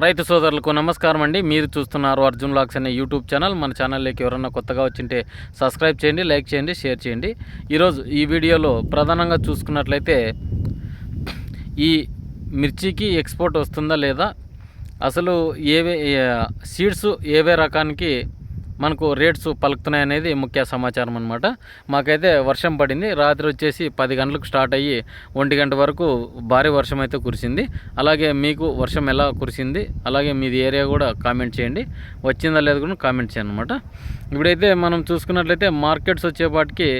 రైతు సోదరులకు నమస్కారం అండి. మీరు చూస్తున్నారు అర్జున్ లాక్స్ అనే యూట్యూబ్ ఛానల్. మన ఛానల్లోకి ఎవరన్నా కొత్తగా వచ్చింటే సబ్స్క్రైబ్ చేయండి లైక్ చేయండి షేర్ చేయండి. ఈరోజు ఈ వీడియోలో ప్రధానంగా చూసుకున్నట్లయితే ఈ మిర్చికి ఎక్స్పోర్ట్ వస్తుందా లేదా? అసలు ఏవే సీడ్స్ ఏవే రకానికి మనకు రేట్స్ పలుకుతున్నాయి అనేది ముఖ్య సమాచారం అనమాట మాకైతే వర్షం పడింది. రాత్రి వచ్చేసి పది గంటలకు స్టార్ట్ అయ్యి ఒంటి గంట వరకు భారీ వర్షం అయితే కురిసింది. అలాగే మీకు వర్షం ఎలా కురిసింది? అలాగే మీది ఏరియా కూడా కామెంట్ చేయండి. వచ్చిందా లేదు కూడా కామెంట్ చేయండి అనమాట ఇప్పుడైతే మనం చూసుకున్నట్లయితే మార్కెట్స్ వచ్చేపాటికి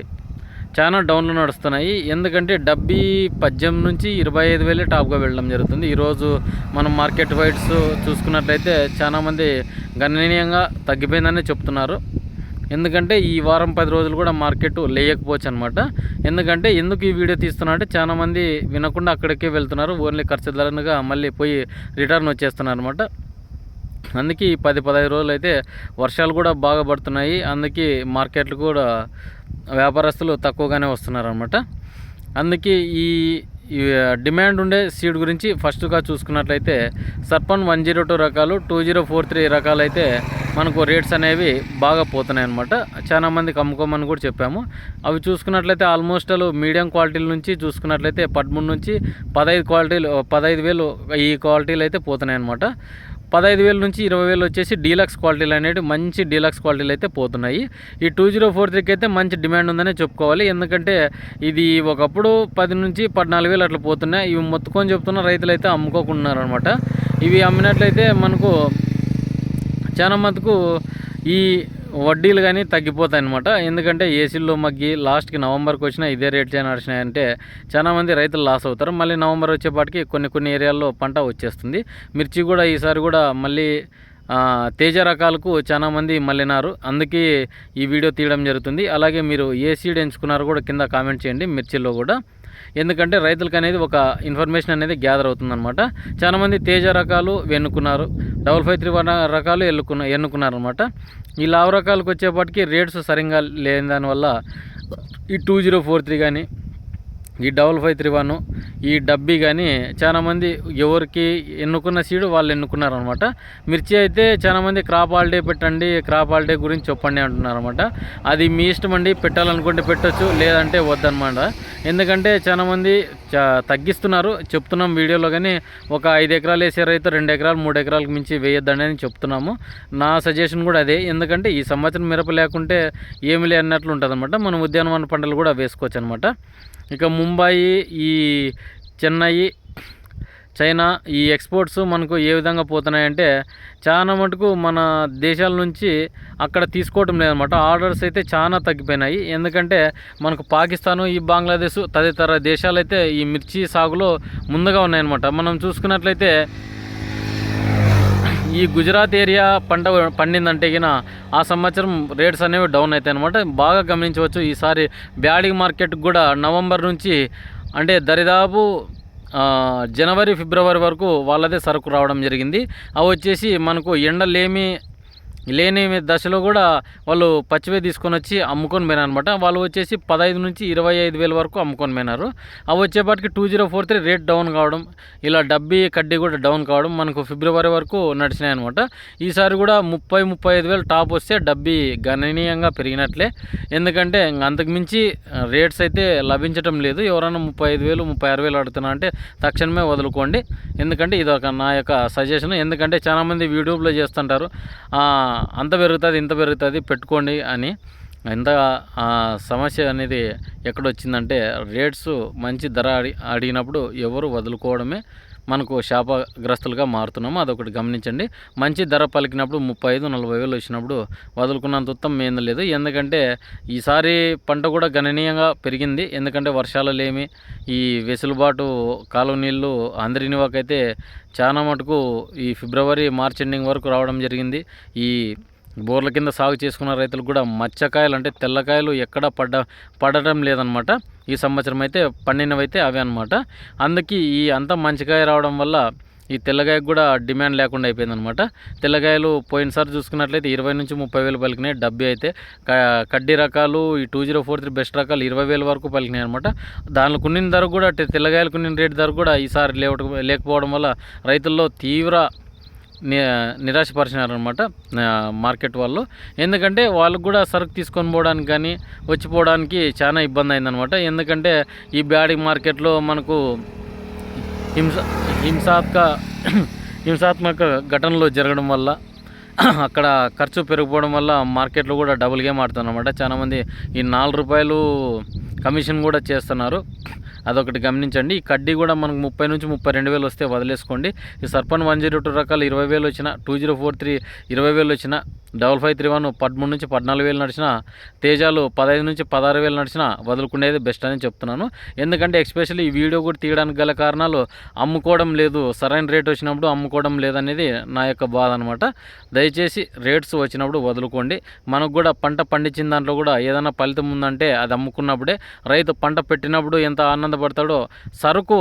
చాలా డౌన్లో నడుస్తున్నాయి. ఎందుకంటే డబ్బీ పద్దెనిమిది నుంచి ఇరవై ఐదు వేలే టాప్గా వెళ్ళడం జరుగుతుంది. ఈరోజు మనం మార్కెట్ వైడ్స్ చూసుకున్నట్లయితే చాలామంది గణనీయంగా తగ్గిపోయిందనే చెప్తున్నారు. ఎందుకంటే ఈ వారం పది రోజులు కూడా మార్కెట్ లేయకపోవచ్చు అనమాట ఎందుకంటే ఎందుకు ఈ వీడియో తీస్తున్నా అంటే చాలామంది వినకుండా అక్కడికే వెళ్తున్నారు. ఓన్లీ ఖర్చుదారునిగా మళ్ళీ పోయి రిటర్న్ వచ్చేస్తున్నారు అనమాట అందుకే ఈ పది పదహైదు రోజులు అయితే వర్షాలు కూడా బాగా పడుతున్నాయి. అందుకే మార్కెట్లు కూడా వ్యాపారస్తులు తక్కువగానే వస్తున్నారనమాట అందుకే ఈ డిమాండ్ ఉండే సీడ్ గురించి ఫస్ట్గా చూసుకున్నట్లయితే సర్పన్ వన్ జీరో టూ రకాలు టూ జీరో ఫోర్ త్రీ రకాలు అయితే మనకు రేట్స్ అనేవి బాగా పోతున్నాయి అనమాట చాలా మందికి అమ్ముకోమని కూడా చెప్పాము. అవి చూసుకున్నట్లయితే ఆల్మోస్ట్ అలు మీడియం క్వాలిటీల నుంచి చూసుకున్నట్లయితే పదమూడు నుంచి పదహైదు క్వాలిటీలు పదహైదు వేలు ఈ క్వాలిటీలు అయితే పోతున్నాయి అనమాట పదహైదు వేల నుంచి ఇరవై వేలు వచ్చేసి డీలక్స్ క్వాలిటీలు అనేవి మంచి డీలక్స్ క్వాలిటీలు అయితే పోతున్నాయి. ఈ టూ జీరో ఫోర్ త్రీకి అయితే మంచి డిమాండ్ ఉందనే చెప్పుకోవాలి. ఎందుకంటే ఇది ఒకప్పుడు పది నుంచి పద్నాలుగు వేలు అట్లా పోతున్నాయి. ఇవి మొత్తుకొని చెప్తున్న రైతులు అయితే అమ్ముకోకున్నారు అనమాట ఇవి అమ్మినట్లయితే మనకు చాలా మటుకు ఈ వడ్డీలు కానీ తగ్గిపోతాయి అనమాట ఎందుకంటే ఏసీల్లో మగ్గి లాస్ట్కి నవంబర్కి వచ్చినా ఇదే రేట్ నడిచినాయంటే చాలా మంది రైతులు లాస్ అవుతారు. మళ్ళీ నవంబర్ వచ్చేపాటికి కొన్ని కొన్ని ఏరియాల్లో పంట వచ్చేస్తుంది. మిర్చి కూడా ఈసారి కూడా మళ్ళీ తేజ రకాలకు చాలామంది మళ్ళినారు. అందుకే ఈ వీడియో తీయడం జరుగుతుంది. అలాగే మీరు ఏ సీడ్ ఎంచుకున్నారు కూడా కింద కామెంట్ చేయండి. మిర్చిలో కూడా ఎందుకంటే రైతులకు అనేది ఒక ఇన్ఫర్మేషన్ అనేది గ్యాదర్ అవుతుందన్నమాట. చాలామంది తేజ రకాలు ఎన్నుకున్నారు డబల్ ఫైవ్ త్రీ వన్ రకాలు ఎన్నుకున్న ఎన్నుకున్నారు అనమాట ఈ లావు రకాలకు వచ్చేప్పటికి రేట్స్ సరిగ్గా లేని దానివల్ల ఈ టూ జీరో ఫోర్ త్రీ కానీ ఈ డబల్ ఫైవ్ త్రీ వన్ ఈ డబ్బీ కానీ చాలామంది ఎవరికి ఎన్నుకున్న సీడు వాళ్ళు ఎన్నుకున్నారనమాట. మిర్చి అయితే చాలామంది క్రాప్ హాలిడే పెట్టండి క్రాప్ హాలిడే గురించి చెప్పండి అంటున్నారు అనమాట అది మీ ఇష్టం అండి పెట్టాలనుకుంటే పెట్టొచ్చు లేదంటే వద్దనమాట. ఎందుకంటే చాలామంది చా తగ్గిస్తున్నారు. చెప్తున్నాం వీడియోలో కానీ ఒక ఐదు ఎకరాలు వేసే రైతు రెండు ఎకరాలు మూడు ఎకరాలకు మించి వేయొద్దండి అని చెప్తున్నాము. నా సజెషన్ కూడా అదే. ఎందుకంటే ఈ సంవత్సరం మిరప లేకుంటే ఏమి లేనట్లు అన్నట్లు ఉంటుంది అనమాట మనం ఉద్యానవన పంటలు కూడా వేసుకోవచ్చు అనమాట ఇక ముంబాయి ఈ చెన్నై చైనా ఈ ఎక్స్పోర్ట్స్ మనకు ఏ విధంగా పోతున్నాయంటే చాలా మటుకు మన దేశాల నుంచి అక్కడ తీసుకోవటం లేదనమాట ఆర్డర్స్ అయితే చాలా తగ్గిపోయినాయి. ఎందుకంటే మనకు పాకిస్తాను ఈ బంగ్లాదేశ్ తదితర దేశాలు అయితే ఈ మిర్చి సాగులో ముందుగా ఉన్నాయన్నమాట. మనం చూసుకున్నట్లయితే ఈ గుజరాత్ ఏరియా పంట పండిందంటే గిన ఆ సంవత్సరం రేట్స్ అనేవి డౌన్ అవుతాయి అనమాట బాగా గమనించవచ్చు. ఈసారి బ్యాడింగ్ మార్కెట్ కూడా నవంబర్ నుంచి అంటే దరిదాపు జనవరి ఫిబ్రవరి వరకు వాళ్ళదే సరుకు రావడం జరిగింది. అవి వచ్చేసి మనకు ఎండలేమి లేని దశలో కూడా వాళ్ళు పచ్చివే తీసుకొని వచ్చి అమ్ముకొని పోయినారు అనమాట వాళ్ళు వచ్చేసి పదహైదు నుంచి ఇరవై ఐదు వేల వరకు అమ్ముకొని పోయినారు. అవి వచ్చేపాటికి two zero four three rate down కావడం ఇలా డబ్బీ కడ్డీ కూడా డౌన్ కావడం మనకు ఫిబ్రవరి వరకు నడిచినాయి అనమాట ఈసారి కూడా ముప్పై ముప్పై ఐదు వేలు టాప్ వస్తే డబ్బీ గణనీయంగా పెరిగినట్లే. ఎందుకంటే ఇంక అంతకుమించి రేట్స్ అయితే లభించడం లేదు. ఎవరైనా ముప్పై ఐదు వేలు ముప్పై ఆరు వేలు అడుగుతున్నా అంటే తక్షణమే వదులుకోండి. ఎందుకంటే ఇది ఒక నా యొక్క సజెషన్ ఎందుకంటే చాలామంది యూట్యూబ్లో చేస్తుంటారు. అంత పెరుగుతుంది ఇంత పెరుగుతుంది పెట్టుకోండి అని ఎంత ఆ, సమస్య అనేది ఎక్కడొచ్చిందంటే రేట్స్ మంచి ధర అడి అడిగినప్పుడు ఎవరు వదులుకోవడమే మనకు శాపగ్రస్తులుగా మారుతున్నాము. అదొకటి గమనించండి. మంచి ధర పలికినప్పుడు ముప్పై ఐదు నలభై వేలు వచ్చినప్పుడు వదులుకున్నంత ఉత్తమం ఏం లేదు. ఎందుకంటే ఈసారి పంట కూడా గణనీయంగా పెరిగింది. ఎందుకంటే వర్షాలు లేమి ఈ వెసులుబాటు కాలువ నీళ్ళు అందరిని చాలా మటుకు ఈ ఫిబ్రవరి మార్చ్ ఎండింగ్ వరకు రావడం జరిగింది. ఈ బోర్ల కింద సాగు చేసుకున్న రైతులకు కూడా మచ్చకాయలు అంటే తెల్లకాయలు ఎక్కడ పడ్డ పడటం లేదనమాట ఈ సంవత్సరం అయితే పండినవైతే అవే అనమాట అందుకే ఈ అంత మంచికాయ రావడం వల్ల ఈ తెల్లగాయకు కూడా డిమాండ్ లేకుండా అయిపోయిందనమాట తెల్లగాయలు పోయినసారి చూసుకున్నట్లయితే ఇరవై నుంచి ముప్పై వేలు పలికినాయి. డబ్బీ అయితే క- కడ్డీ రకాలు ఈ two zero four three best రకాలు ఇరవై వేల వరకు పలికినాయి అనమాట దానిలో కొన్నిన ధర కూడా తెల్లగాయలు కొన్నిన రేటు ధర కూడా ఈసారి లేవట లేకపోవడం వల్ల రైతుల్లో తీవ్ర నిరాశపరిచినారనమాట మార్కెట్ వాళ్ళు. ఎందుకంటే వాళ్ళకు కూడా సరుకు తీసుకొని పోవడానికి కానీ వచ్చిపోవడానికి చాలా ఇబ్బంది అయిందనమాట ఎందుకంటే ఈ బ్యాడీ మార్కెట్లో మనకు హింస హింసాత్మక హింసాత్మక ఘటనలు జరగడం వల్ల అక్కడ ఖర్చు పెరిగిపోవడం వల్ల మార్కెట్లో కూడా డబుల్ గేమ్ ఆడుతున్నమాట. చాలామంది ఈ నాలుగు రూపాయలు కమిషన్ కూడా చేస్తున్నారు. అదొకటి గమనించండి. ఈ కడ్డీ కూడా మనకు ముప్పై నుంచి ముప్పై రెండు వేలు వస్తే వదిలేసుకోండి. ఈ సర్పన్ వన్ జీరో టూ రకాలు ఇరవై వేలు వచ్చిన టూ జీరో ఫోర్ త్రీ ఇరవై వేలు వచ్చిన డబల్ ఫైవ్ త్రీ వన్ పదమూడు నుంచి పద్నాలుగు వేలు నడిచిన తేజాలు పదహైదు నుంచి పదహారు వేలు నడిచిన వదులుకునేది బెస్ట్ అని చెప్తున్నాను. ఎందుకంటే ఎస్పెషల్లీ ఈ వీడియో కూడా తీయడానికి గల కారణాలు అమ్ముకోవడం లేదు సరైన రేట్ వచ్చినప్పుడు అమ్ముకోవడం లేదనేది నా యొక్క బాధ అనమాట దయచేసి రేట్స్ వచ్చినప్పుడు వదులుకోండి. మనకు కూడా పంట పండించిన దాంట్లో కూడా ఏదైనా ఫలితం ఉందంటే అది అమ్ముకున్నప్పుడే రైతు పంట పెట్టినప్పుడు ఎంత ఆనందపడతాడో సరుకు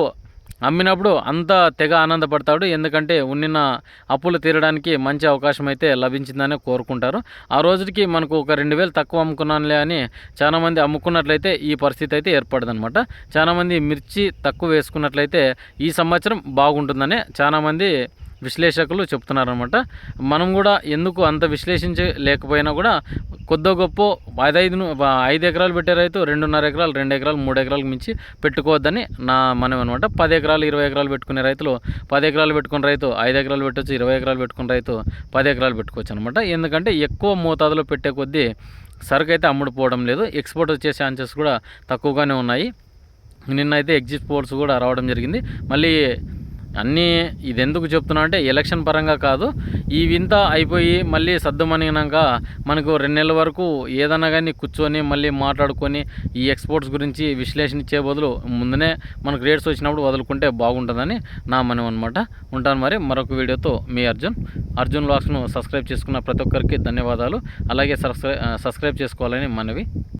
అమ్మినప్పుడు అంత తెగ ఆనందపడతాడు. ఎందుకంటే ఉన్నిన అప్పులు తీరడానికి మంచి అవకాశం అయితే లభించిందని కోరుకుంటారు. ఆ రోజుకి మనకు ఒక రెండు వేలు తక్కువ అమ్ముకున్నానులే అని చాలామంది అమ్ముకున్నట్లయితే ఈ పరిస్థితి అయితే ఏర్పడదనమాట చాలామంది మిర్చి తక్కువ వేసుకున్నట్లయితే ఈ సంవత్సరం బాగుంటుందని చాలామంది విశ్లేషకులు చెప్తున్నారనమాట మనం కూడా ఎందుకు అంత విశ్లేషించలేకపోయినా కూడా కొద్దో గొప్ప ఐదు ఐదు ఎకరాలు పెట్టే రైతు రెండున్నర ఎకరాలు రెండు ఎకరాలు మూడు ఎకరాలకు మించి పెట్టుకోవద్దని నా మనం అనమాట పది ఎకరాలు ఇరవై ఎకరాలు పెట్టుకునే రైతులు పది ఎకరాలు పెట్టుకున్న రైతు ఐదు ఎకరాలు పెట్టొచ్చు ఇరవై ఎకరాలు పెట్టుకున్న రైతు పది ఎకరాలు పెట్టుకోవచ్చు అనమాట. ఎందుకంటే ఎక్కువ మోతాదులో పెట్టే కొద్దీ సరుకు అయితే అమ్ముడుపోవడం లేదు. ఎక్స్పోర్ట్ వచ్చే ఛాన్సెస్ కూడా తక్కువగానే ఉన్నాయి. నిన్నైతే ఎగ్జిట్ పోర్ట్స్ కూడా రావడం జరిగింది. మళ్ళీ అన్నీ ఇది ఎందుకు చెప్తున్నా అంటే ఎలక్షన్ పరంగా కాదు. ఈ వింత అయిపోయి మళ్ళీ సర్దుమనిగినాక మనకు రెండు నెలల వరకు ఏదన్నా కానీ కూర్చొని మళ్ళీ మాట్లాడుకొని ఈ ఎక్స్పోర్ట్స్ గురించి విశ్లేషణ ఇచ్చే బదులు ముందునే మనకు రేట్స్ వచ్చినప్పుడు వదులుకుంటే బాగుంటుందని నా మనం అనమాట ఉంటాను మరి మరొక వీడియోతో మీ అర్జున్. అర్జున్ వ్లాగ్స్ను సబ్స్క్రైబ్ చేసుకున్న ప్రతి ఒక్కరికి ధన్యవాదాలు. అలాగే సబ్స్క్రై సబ్స్క్రైబ్ చేసుకోవాలని మనవి.